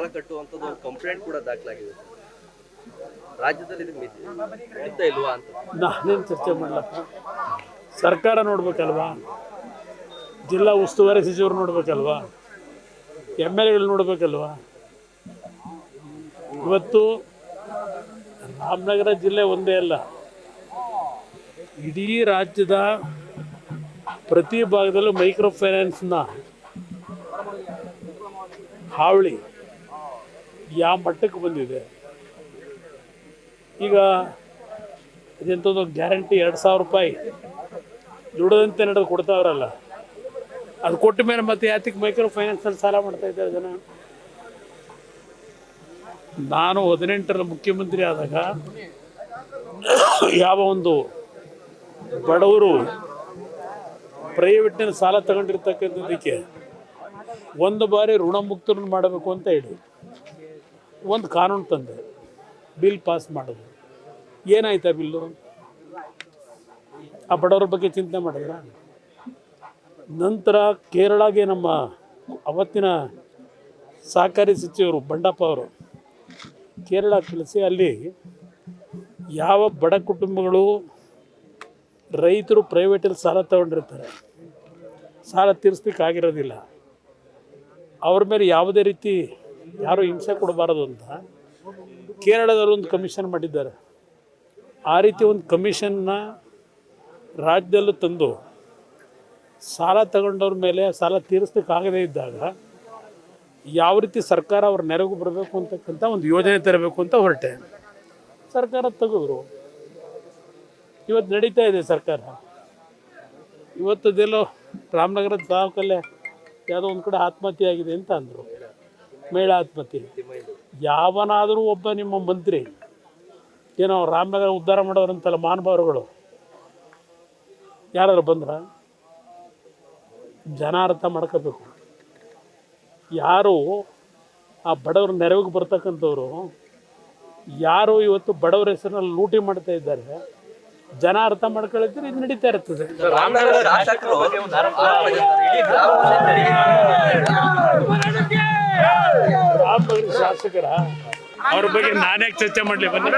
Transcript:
ಸಾಲ ಕಟ್ಟುವಂಥದ್ದು ಒಂದು ಕಂಪ್ಲೇಂಟ್ ಕೂಡ ದಾಖಲಾಗಿದೆ. ರಾಜ್ಯದಲ್ಲಿ ಇದು ಮಿತಿ ಮಿತ ಇಲ್ವಾ ಅಂತ. ನಾನೇನು ಚರ್ಚೆ ಮಾಡ್ಲಾ ಸರ್ಕಾರ ನೋಡ್ಬೇಕಲ್ವಾ? ಜಿಲ್ಲಾ ಉಸ್ತುವಾರಿ ಸಚಿವರು ನೋಡ್ಬೇಕಲ್ವಾ? ಎಂ ಎಲ್ ಎಗಳು ನೋಡ್ಬೇಕಲ್ವಾ? ಇವತ್ತು ರಾಮನಗರ ಜಿಲ್ಲೆ ಒಂದೇ ಅಲ್ಲ. ಇಡೀ ರಾಜ್ಯದ ಪ್ರತಿ ಭಾಗದಲ್ಲೂ ಮೈಕ್ರೋ ಫೈನಾನ್ಸ್ನ ಹಾವಳಿ ಯಾವ ಮಟ್ಟಕ್ಕೆ ಬಂದಿದೆ? ಈಗ ಇದೆಂಥದ್ದು ಗ್ಯಾರಂಟಿ ಎರಡು ಸಾವಿರ ರೂಪಾಯಿ ದುಡದಂತೆ ನಡೆದು ಕೊಡ್ತಾವ್ರಲ್ಲ. ಅದು ಕೊಟ್ಟ ಮೇಲೆ ಮತ್ತೆ ಯಾತಿಗೆ ಮೈಕ್ರೋ ಫೈನಾನ್ಸಲ್ಲಿ ಸಾಲ ಮಾಡ್ತಾ ಇದ್ದಾರೆ ಜನ. ನಾನು ಹದಿನೆಂಟರ ಮುಖ್ಯಮಂತ್ರಿ ಆದಾಗ ಯಾವ ಒಂದು ಬಡವರು ಪ್ರೈವೇಟ್ನಲ್ಲಿ ಸಾಲ ತಗೊಂಡಿರ್ತಕ್ಕಂಥದ್ದಕ್ಕೆ ಒಂದು ಬಾರಿ ಋಣಮುಕ್ತರನ್ನು ಮಾಡಬೇಕು ಅಂತ ಹೇಳಿ ಒಂದು ಕಾನೂನು ತಂದೆ, ಬಿಲ್ ಪಾಸ್ ಮಾಡೋದು ಏನಾಯ್ತು ಆ ಬಿಲ್ಲು? ಆ ಬಡವರ ಬಗ್ಗೆ ಚಿಂತೆ ಮಾಡಿದ್ರ? ನಂತರ ಕೇರಳಗೆ ನಮ್ಮ ಅವತ್ತಿನ ಸಹಕಾರಿ ಸಚಿವರು ಬಂಡಪ್ಪ ಅವರು, ಕೇರಳ ಕಳಿಸಿ ಅಲ್ಲಿ ಯಾವ ಬಡ ಕುಟುಂಬಗಳು ರೈತರು ಪ್ರೈವೇಟಲ್ಲಿ ಸಾಲ ತಗೊಂಡಿರ್ತಾರೆ, ಸಾಲ ತೀರಿಸ್ಲಿಕ್ಕೆ ಆಗಿರೋದಿಲ್ಲ ಅವ್ರ ಮೇಲೆ ಯಾವುದೇ ರೀತಿ ಯಾರೂ ಹಿಂಸೆ ಕೊಡಬಾರದು ಅಂತ ಕೇರಳದಲ್ಲಿ ಒಂದು ಕಮಿಷನ್ ಮಾಡಿದ್ದಾರೆ. ಆ ರೀತಿ ಒಂದು ಕಮಿಷನ್ನ ರಾಜ್ಯದಲ್ಲೂ ತಂದು ಸಾಲ ತಗೊಂಡವ್ರ ಮೇಲೆ ಸಾಲ ತೀರಿಸ್ಲಿಕ್ಕಾಗದೇ ಇದ್ದಾಗ ಯಾವ ರೀತಿ ಸರ್ಕಾರ ಅವ್ರ ನೆರವು ಬರಬೇಕು ಅಂತಕ್ಕಂಥ ಒಂದು ಯೋಜನೆ ತರಬೇಕು ಅಂತ ಹೊರಟೆ. ಸರ್ಕಾರ ತೆಗೆದ್ರು. ಇವತ್ತು ನಡೀತಾ ಇದೆ ಸರ್ಕಾರ. ಇವತ್ತದೆಲ್ಲೋ ರಾಮನಗರದ ತಾಲೂಕಲ್ಲೇ ಯಾವುದೋ ಒಂದು ಕಡೆ ಆತ್ಮಹತ್ಯೆ ಆಗಿದೆ ಅಂತ ಅಂದರು. ಮಹಿಳಾ ಆತ್ಮಹತ್ಯೆ ಯಾವನಾದರೂ ಒಬ್ಬ ನಿಮ್ಮ ಮಂತ್ರಿ. ಏನೋ ರಾಮನಗರ ಉದ್ಧಾರ ಮಾಡೋರಂತಲ್ಲ ಮಹಾನುಭಾವರುಗಳು. ಯಾರಾದ್ರು ಬಂದ್ರ? ಜನ ಅರ್ಥ ಮಾಡ್ಕೋಬೇಕು. ಯಾರು ಆ ಬಡವ್ರ ನೆರವಿಗೆ ಬರ್ತಕ್ಕಂಥವ್ರು, ಯಾರು ಇವತ್ತು ಬಡವರ ಹೆಸರಿನಲ್ಲಿ ಲೂಟಿ ಮಾಡ್ತಾ ಇದ್ದಾರೆ ಜನ ಅರ್ಥ ಮಾಡ್ಕೊಳ್ಳಿದ್ರೆ ಇದು ನಡೀತಾ ಇರ್ತದೆ. ಅವ್ರ ಬಗ್ಗೆ ನಾನೇ ಚರ್ಚೆ ಮಾಡ್ಲಿ ಬನ್ನಿ.